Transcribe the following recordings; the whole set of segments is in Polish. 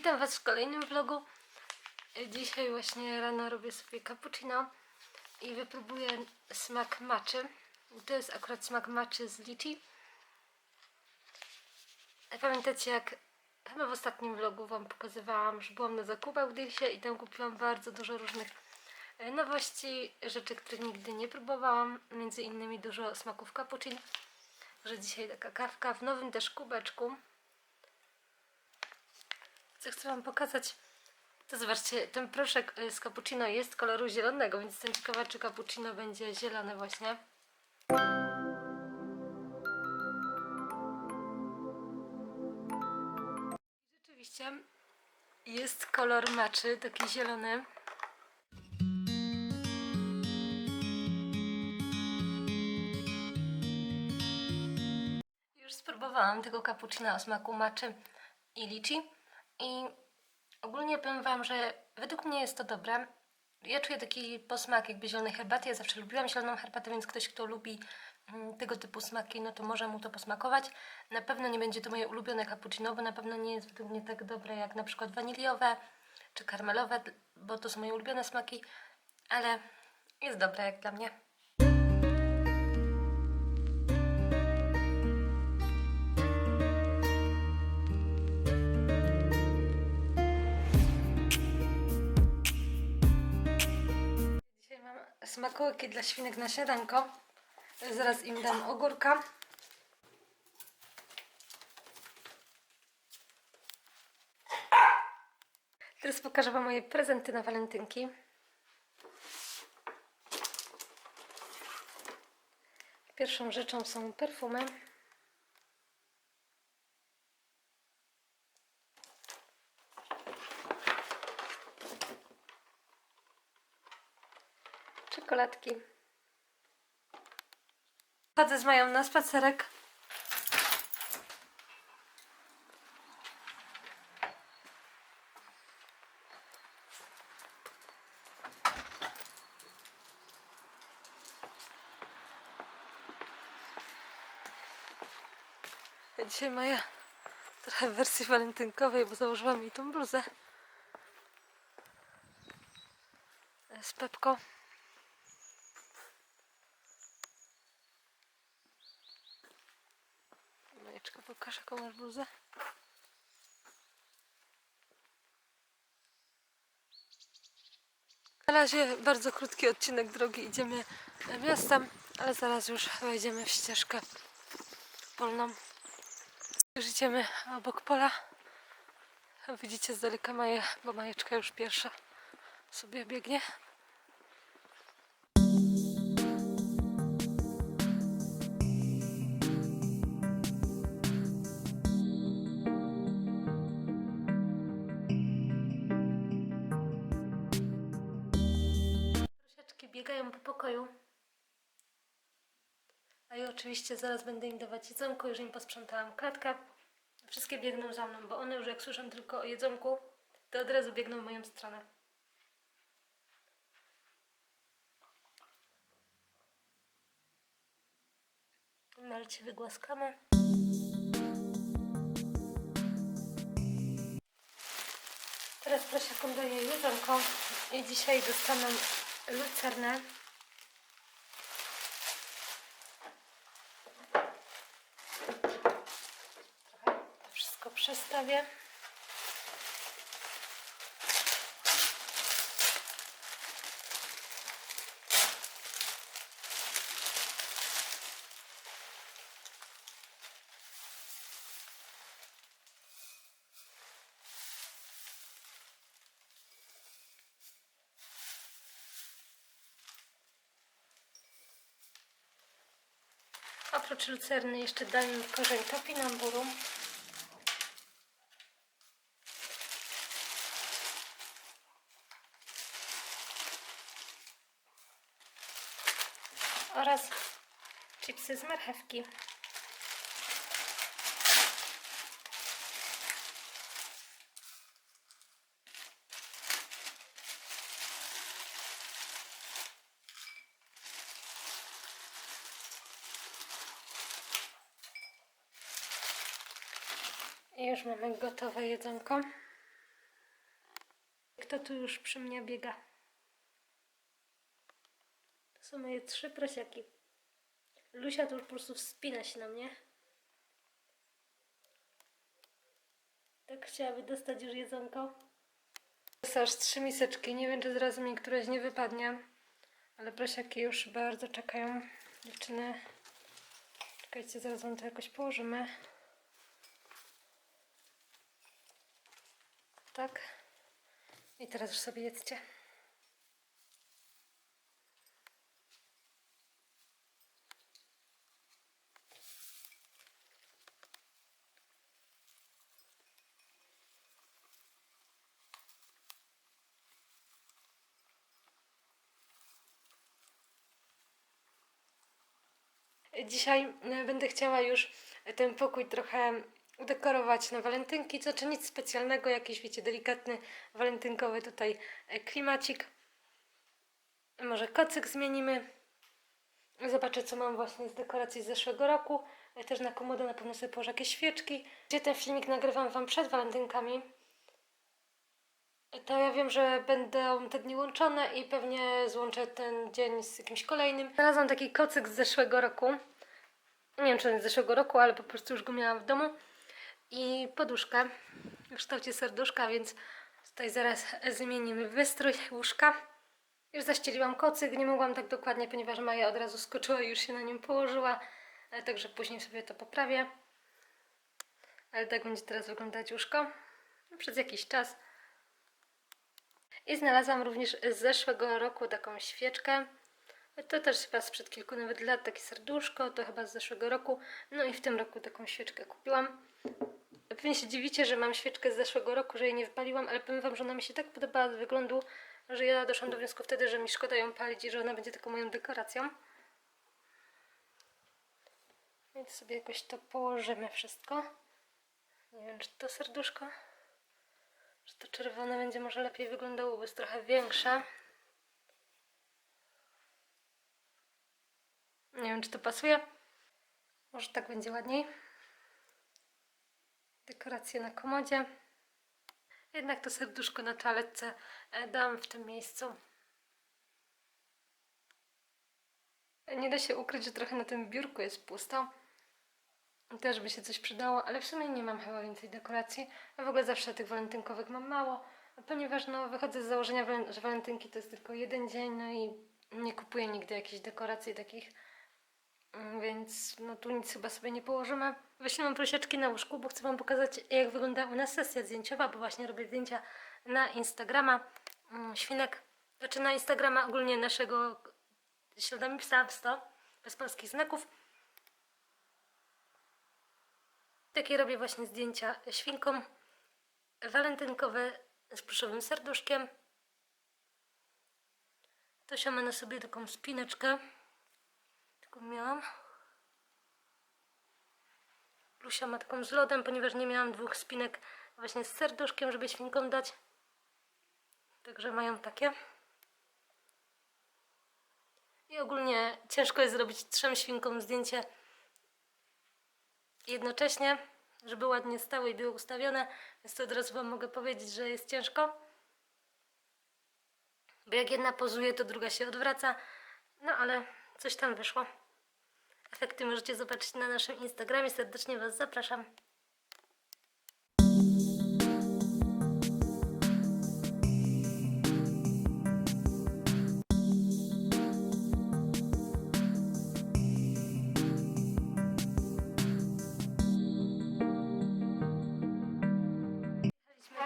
Witam Was w kolejnym vlogu. Dzisiaj właśnie rano robię sobie cappuccino i wypróbuję smak matcha. To jest akurat smak matcha z lichi. Pamiętacie jak chyba w ostatnim vlogu Wam pokazywałam, że byłam na zakupach w Dilsie i tam kupiłam bardzo dużo różnych e, nowości, rzeczy, których nigdy nie próbowałam, między innymi dużo smaków cappuccino. Że dzisiaj taka kawka w nowym też kubeczku. Co chcę Wam pokazać, to zobaczcie, ten proszek y, z cappuccino jest koloru zielonego, więc jestem ciekawa, czy cappuccino będzie zielone właśnie. Rzeczywiście jest kolor maczy, taki zielony. Już spróbowałam tego cappuccina o smaku maczy i lichi i ogólnie powiem Wam, że według mnie jest to dobre. Ja czuję taki posmak jakby zielonej herbaty. Ja zawsze lubiłam zieloną herbatę, więc ktoś, kto lubi mm, tego typu smaki, no to może mu to posmakować. Na pewno nie będzie to moje ulubione cappuccino, bo na pewno nie jest według mnie tak dobre jak na przykład waniliowe czy karmelowe, bo to są moje ulubione smaki, ale jest dobre jak dla mnie. Smakołyki dla świnek na śniadanko. Zaraz im dam ogórka. Teraz pokażę Wam moje prezenty na walentynki. Pierwszą rzeczą są perfumy. Czekoladki. Chodzę z Mają na spacerek. Dzisiaj Maja trochę w wersji walentynkowej, bo założyłam jej tą bluzę z Pepko. Majeczka, pokaż jaką masz bluzę. Na razie bardzo krótki odcinek drogi. Idziemy miastem, ale zaraz już wejdziemy w ścieżkę polną. Już idziemy obok pola. Widzicie z daleka Maję, bo Majeczka już pierwsza sobie biegnie. Biegają po pokoju. A ja oczywiście zaraz będę im dawać jedzonko, już im posprzątałam klatkę. Wszystkie biegną za mną, bo one już jak słyszą tylko o jedzonku, to od razu biegną w moją stronę. Malcie wygłaskamy. Teraz prosiakom daję jedzonko i dzisiaj dostaną lucernę. To wszystko przestawię. Lucerny jeszcze im korzeń topinamburu. Oraz chipsy z marchewki. I już mamy gotowe jedzonko. kto tu już przy mnie biega. To są moje trzy prosiaki. Lusia to już po prostu wspina się na mnie. Tak chciałaby dostać już jedzonko. Jest aż trzy miseczki. Nie wiem, czy zaraz mi któraś nie wypadnie. Ale prosiaki już bardzo czekają. Dziewczyny. Czekajcie, zaraz wam to jakoś położymy. Tak. I teraz już sobie jedzcie. Dzisiaj e, będę chciała już ten pokój trochę udekorować na walentynki, co czy nic specjalnego, jakiś wiecie, delikatny walentynkowy tutaj e, klimacik. Może kocyk zmienimy. Zobaczę, co mam właśnie z dekoracji z zeszłego roku. E, Też na komodę na pewno sobie położę jakieś świeczki. Gdzie ten filmik nagrywam Wam przed walentynkami. To ja wiem, że będą te dni łączone i pewnie złączę ten dzień z jakimś kolejnym. Znalazłam taki kocyk z zeszłego roku. Nie wiem, czy on z zeszłego roku, ale po prostu już go miałam w domu. I poduszkę w kształcie serduszka, więc tutaj zaraz zmienimy wystrój łóżka. Już zaścieliłam kocyk, nie mogłam tak dokładnie, ponieważ Maja od razu skoczyła i już się na nim położyła. Ale także później sobie to poprawię. Ale tak będzie teraz wyglądać łóżko. Przez jakiś czas. I znalazłam również z zeszłego roku taką świeczkę. To też chyba sprzed kilku nawet lat, takie serduszko, to chyba z zeszłego roku. No i w tym roku taką świeczkę kupiłam. Pewnie się dziwicie, że mam świeczkę z zeszłego roku, że jej nie wypaliłam, ale powiem Wam, że ona mi się tak podobała z wyglądu, że ja doszłam do wniosku wtedy, że mi szkoda ją palić i że ona będzie taką moją dekoracją. Więc sobie jakoś to położymy wszystko. Nie wiem, czy to serduszko, czy to czerwone będzie może lepiej wyglądało, bo jest trochę większe. Nie wiem, czy to pasuje. Może tak będzie ładniej. Dekoracje na komodzie. Jednak to serduszko na toaletce e, dałam w tym miejscu. Nie da się ukryć, że trochę na tym biurku jest pusto. Też by się coś przydało, ale w sumie nie mam chyba więcej dekoracji. A w ogóle zawsze tych walentynkowych mam mało, ponieważ no, wychodzę z założenia, że walentynki to jest tylko jeden dzień, no i nie kupuję nigdy jakichś dekoracji takich. Mm, Więc no tu nic chyba sobie nie położymy. Właśnie mam prosiaczki na łóżku, bo chcę Wam pokazać jak wygląda u nas sesja zdjęciowa, bo właśnie robię zdjęcia na Instagrama mm, świnek, znaczy na Instagrama ogólnie naszego śladami psa 100 bez polskich znaków. Takie robię właśnie zdjęcia świnkom walentynkowe z pluszowym serduszkiem. Tosia ma na sobie taką spineczkę. Taką miałam. Lusia ma taką z lodem, ponieważ nie miałam dwóch spinek właśnie z serduszkiem, żeby świnkom dać. Także mają takie. I ogólnie ciężko jest zrobić trzem świnkom zdjęcie jednocześnie, żeby ładnie stały i były ustawione. Więc to od razu Wam mogę powiedzieć, że jest ciężko. Bo jak jedna pozuje, to druga się odwraca. No ale coś tam wyszło. Efekty możecie zobaczyć na naszym Instagramie. Serdecznie Was zapraszam.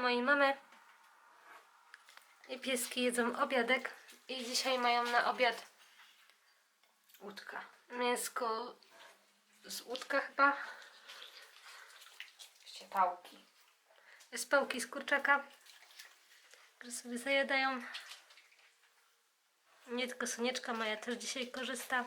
Mojej mamy i pieski jedzą obiadek i dzisiaj mają na obiad Łódka. Mięsko z łódka chyba, Ściepałki. z pałki z kurczaka, które sobie zajadają. Nie tylko Sonieczka moja też dzisiaj korzysta.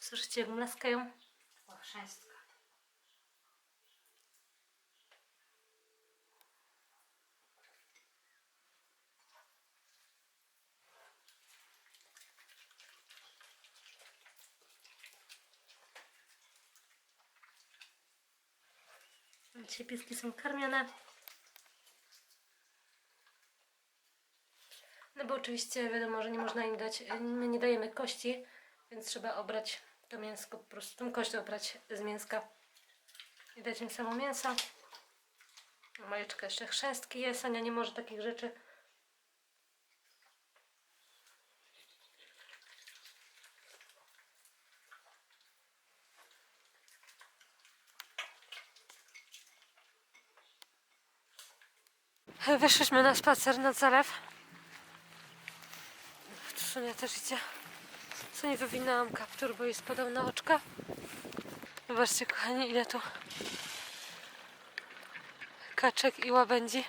Słyszycie, jak mlaskają? O, Dzisiaj pieski są karmione. No bo oczywiście wiadomo, że nie można im dać, my nie dajemy kości, więc trzeba obrać to mięsko, po prostu tą kość obrać z mięska i dać im samo mięso. Majeczka jeszcze chrzęstki jest, Ania nie może takich rzeczy. Wyszliśmy na spacer nad zalew. Tu Sonia też idzie. Sonia wywinęłam kaptur, bo jej spadał na oczka. Zobaczcie kochani, ile tu kaczek i łabędzi.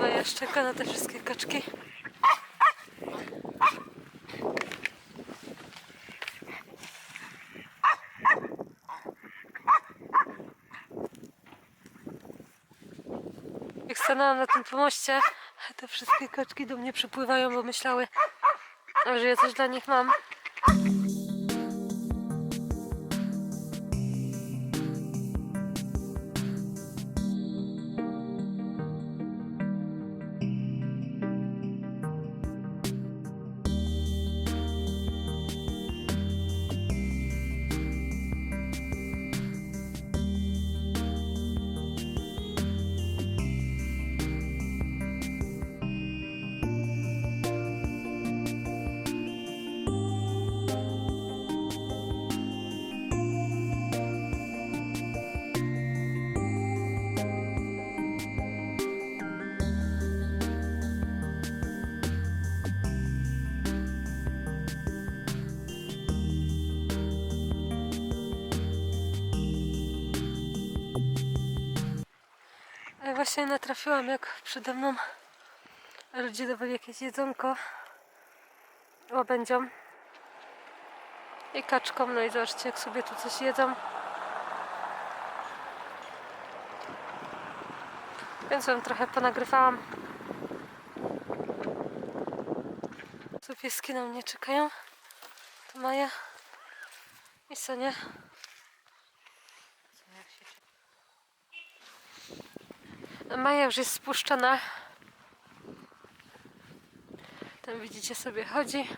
Maja szczeka na te wszystkie kaczki. Jak stanęłam na tym pomoście, te wszystkie kaczki do mnie przypływają, bo myślały, że ja coś dla nich mam. Właśnie natrafiłam, jak przede mną ludzie dawali jakieś jedzonko łabędziom i kaczkom. No i zobaczcie, jak sobie tu coś jedzą. Więc wam trochę ponagrywałam. Tu pieski na mnie czekają. Tu Maja i Sonia. Maja już jest spuszczona. Tam widzicie sobie chodzi.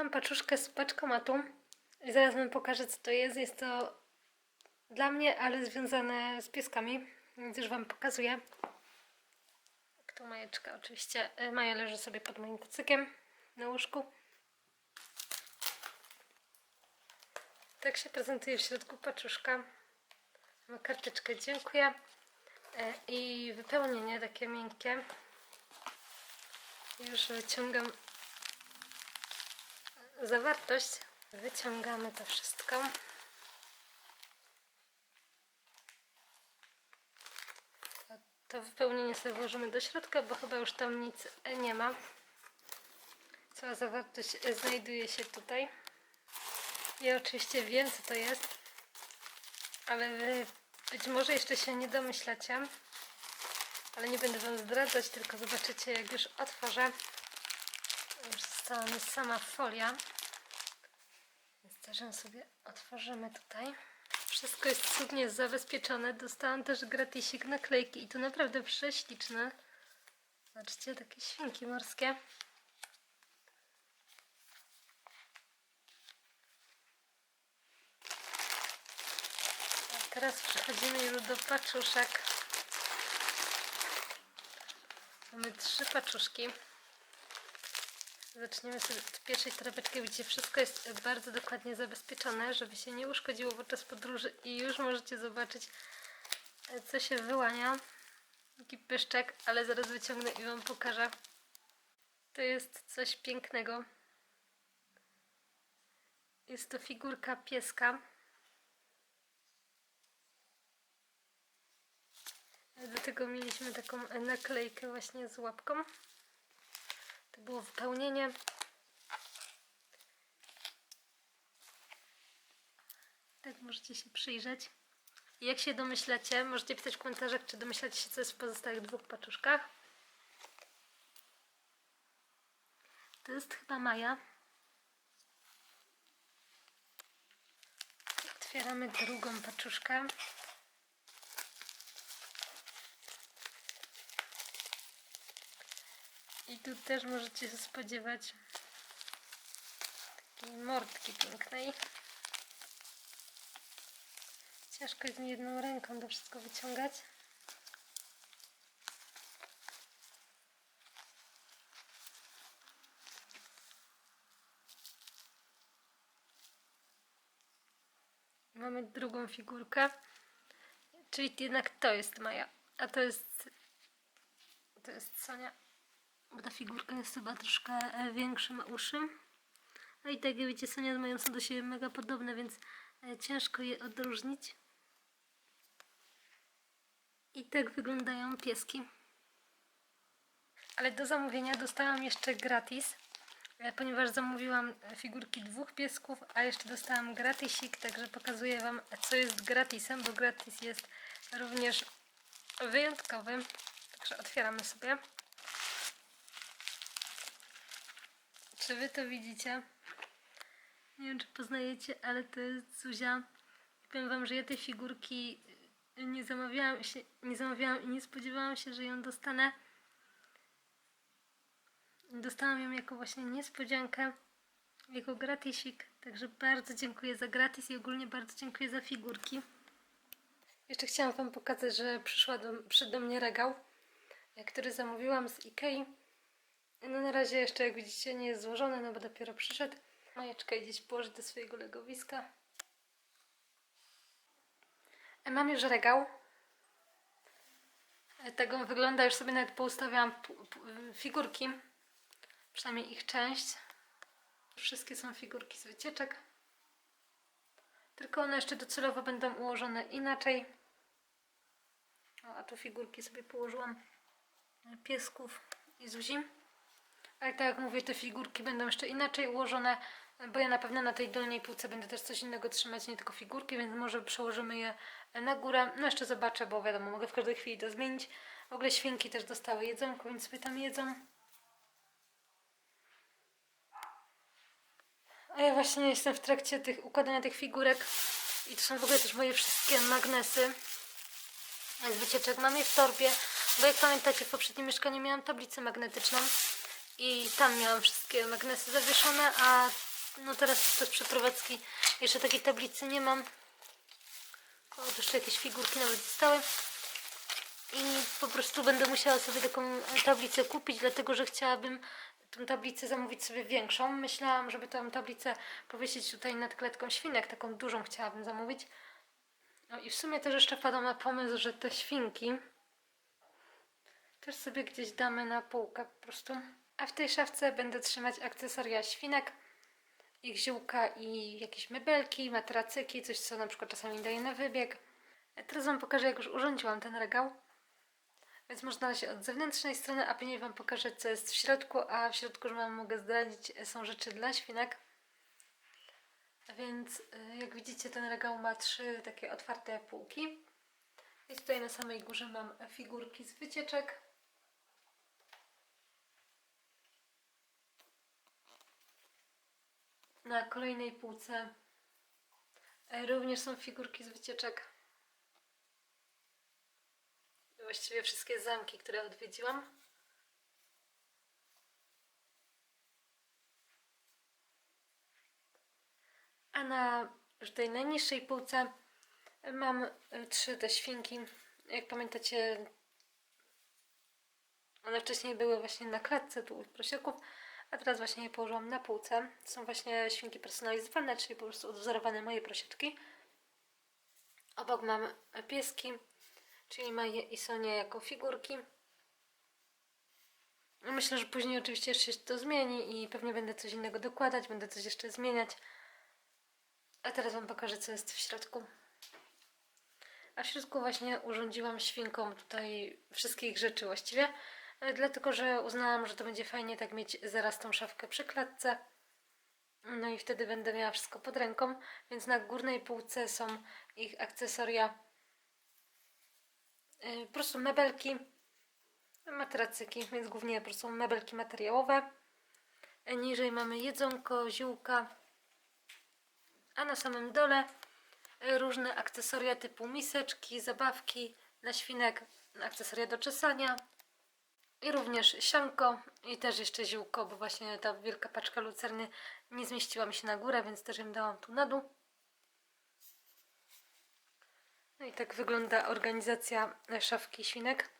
Odebrałam paczuszkę z paczkomatu i zaraz wam pokażę co to jest. Jest to dla mnie, ale związane z pieskami, więc już wam pokazuję. Tak, Tu Majeczka oczywiście. E, Maja leży sobie pod moim kocykiem na łóżku. Tak się prezentuje w środku paczuszka. Ma karteczkę, dziękuję. E, I wypełnienie takie miękkie. Już wyciągam zawartość. Wyciągamy to wszystko. To, wypełnienie sobie włożymy do środka, bo chyba już tam nic nie ma. Cała zawartość znajduje się tutaj. Ja oczywiście wiem, co to jest, ale wy być może jeszcze się nie domyślacie. Ale nie będę Wam zdradzać, tylko zobaczycie, jak już otworzę. Już mi sama folia. Więc też ją sobie otworzymy tutaj. Wszystko jest cudnie zabezpieczone. Dostałam też gratisik naklejki i to naprawdę prześliczne. Zobaczcie, takie świnki morskie. A teraz przechodzimy już do paczuszek. Mamy trzy paczuszki. Zaczniemy od pierwszej torebeczki. Widzicie, wszystko jest bardzo dokładnie zabezpieczone, żeby się nie uszkodziło podczas podróży i już możecie zobaczyć, co się wyłania. Taki pyszczek, ale zaraz wyciągnę i Wam pokażę. To jest coś pięknego. Jest to figurka pieska. Do tego mieliśmy taką naklejkę właśnie z łapką. To było wypełnienie. Tak możecie się przyjrzeć. Jak się domyślacie, możecie pisać w komentarzach, czy domyślacie się, co jest w pozostałych dwóch paczuszkach. To jest chyba Maja. Otwieramy drugą paczuszkę. I tu też możecie się spodziewać takiej mordki pięknej. Ciężko jest mi jedną ręką to wszystko wyciągać. Mamy drugą figurkę. Czyli jednak to jest Maja, a to jest to jest Sonia. Bo ta figurka jest chyba troszkę e, większa, ma uszy. No i tak jak widzicie, Sonia z Mają są do siebie mega podobne, więc e, ciężko je odróżnić. I tak wyglądają pieski. Ale do zamówienia dostałam jeszcze gratis, e, ponieważ zamówiłam figurki dwóch piesków, a jeszcze dostałam gratisik, także pokazuję Wam, co jest gratisem, bo gratis jest również wyjątkowy. Także otwieramy sobie. Czy Wy to widzicie? Nie wiem, czy poznajecie, ale to jest Zuzia. Powiem Wam, że ja tej figurki y, nie zamawiałam, się, nie zamawiałam i nie spodziewałam się, że ją dostanę. Dostałam ją jako właśnie niespodziankę, jako gratisik. Także bardzo dziękuję za gratis i ogólnie bardzo dziękuję za figurki. Jeszcze chciałam Wam pokazać, że przyszła do, przyszedł do mnie regał, który zamówiłam z Ikei. No na razie jeszcze, jak widzicie, nie jest złożony, no bo dopiero przyszedł. Majeczka gdzieś położyć do swojego legowiska. E, Mam już regał. E, Tak on wygląda, już sobie nawet poustawiałam figurki. Przynajmniej ich część. Wszystkie są figurki z wycieczek. Tylko one jeszcze docelowo będą ułożone inaczej. O, a tu figurki sobie położyłam piesków i Zuzi. Ale tak jak mówię, te figurki będą jeszcze inaczej ułożone, bo ja na pewno na tej dolnej półce będę też coś innego trzymać, nie tylko figurki, więc może przełożymy je na górę. No jeszcze zobaczę, bo wiadomo, mogę w każdej chwili to zmienić. W ogóle świnki też dostały jedzonko, więc sobie tam jedzą. A ja właśnie jestem w trakcie tych układania tych figurek i to są w ogóle też moje wszystkie magnesy z wycieczek. Mam je w torbie, bo jak pamiętacie, w poprzednim mieszkaniu miałam tablicę magnetyczną i tam miałam wszystkie magnesy zawieszone, a no teraz to przeprowadzki jeszcze takiej tablicy nie mam. O, jeszcze jakieś figurki nawet zostały. I po prostu będę musiała sobie taką tablicę kupić, dlatego że chciałabym tą tablicę zamówić sobie większą. Myślałam, żeby tę tablicę powiesić tutaj nad klatką świnek, taką dużą chciałabym zamówić. No i w sumie też jeszcze wpadłam na pomysł, że te świnki też sobie gdzieś damy na półkę po prostu. A w tej szafce będę trzymać akcesoria świnek, ich ziółka i jakieś mebelki, matracyki, coś co na przykład czasami daje na wybieg. Teraz Wam pokażę jak już urządziłam ten regał. Więc można na się od zewnętrznej strony, a później Wam pokażę co jest w środku, a w środku, że Wam mogę zdradzić, są rzeczy dla świnek. Więc y, jak widzicie ten regał ma trzy takie otwarte półki. I tutaj na samej górze mam figurki z wycieczek. Na kolejnej półce e, również są figurki z wycieczek. Właściwie wszystkie zamki, które odwiedziłam. A na już tej najniższej półce mam e, trzy te świnki. Jak pamiętacie, one wcześniej były właśnie na klatce tu u prosiaków, A teraz właśnie je położyłam na półce. To są właśnie świnki personalizowane, czyli po prostu odwzorowane moje prosieczki. Obok mam pieski, czyli Maję i Sonię jako figurki. Myślę, że później oczywiście jeszcze się to zmieni i pewnie będę coś innego dokładać, będę coś jeszcze zmieniać. A teraz Wam pokażę, co jest w środku. A w środku właśnie urządziłam świnkom tutaj wszystkich rzeczy właściwie, dlatego że uznałam, że to będzie fajnie tak mieć zaraz tą szafkę przy klatce. No i wtedy będę miała wszystko pod ręką, więc na górnej półce są ich akcesoria, e, po prostu mebelki, matracyki, więc głównie po prostu mebelki materiałowe. E, Niżej mamy jedzonko, ziółka, a na samym dole różne akcesoria typu miseczki, zabawki dla świnek, akcesoria do czesania i również sianko i też jeszcze ziółko, bo właśnie ta wielka paczka lucerny nie zmieściła mi się na górę, więc też ją dałam tu na dół. No i tak wygląda organizacja szafki świnek.